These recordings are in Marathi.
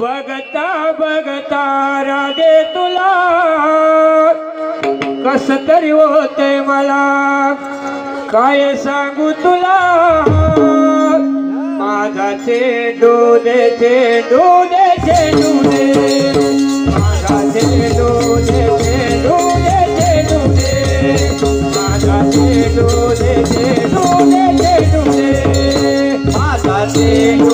बघता बघता राधे तुला. कस तरी होते मला? काय सांगू तुला? माझा चेंडू दे चेंडू दे चेंडू दे माझा चेंडू दे चेंडू दे चेंडू दे माझा चेंडू दे चेंडू दे चेंडू दे माझा चेंडू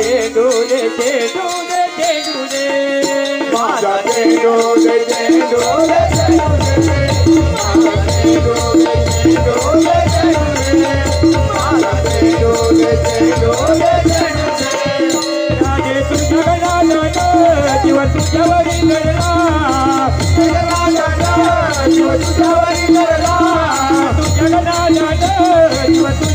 चेंडू दे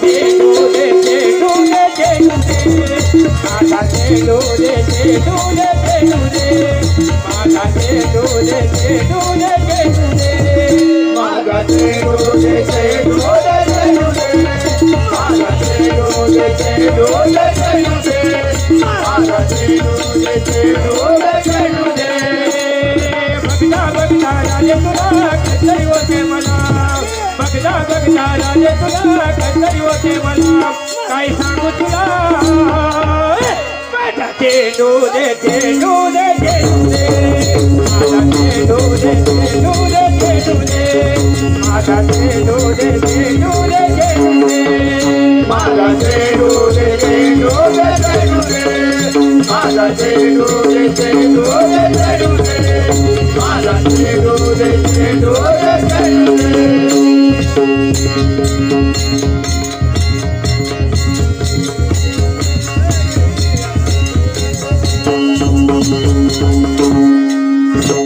चेंडू दे चेंडू दे चेंडू दे माझा चेंडू दे चेंडू दे चेंडू दे माझा चेंडू दे चेंडू दे चेंडू माझा चेंडू चेंडू चेंडू माझा चेंडू चेंडू चेंडू माझा चेंडू चेंडू चेंडू बघता बघता राजे तुला कसरी होते मला बघता बघता राजे तुला कसरी होते मला काय सांगू तुला माझा चेंडू दे चेंडू दे चेंडू दे माझा चेंडू दे चेंडू दे चेंडू दे माझा चेंडू दे चेंडू दे चेंडू दे माझा चेंडू दे चेंडू दे चेंडू दे माझा चेंडू दे चेंडू दे चेंडू दे माझा चेंडू दे चेंडू दे चेंडू दे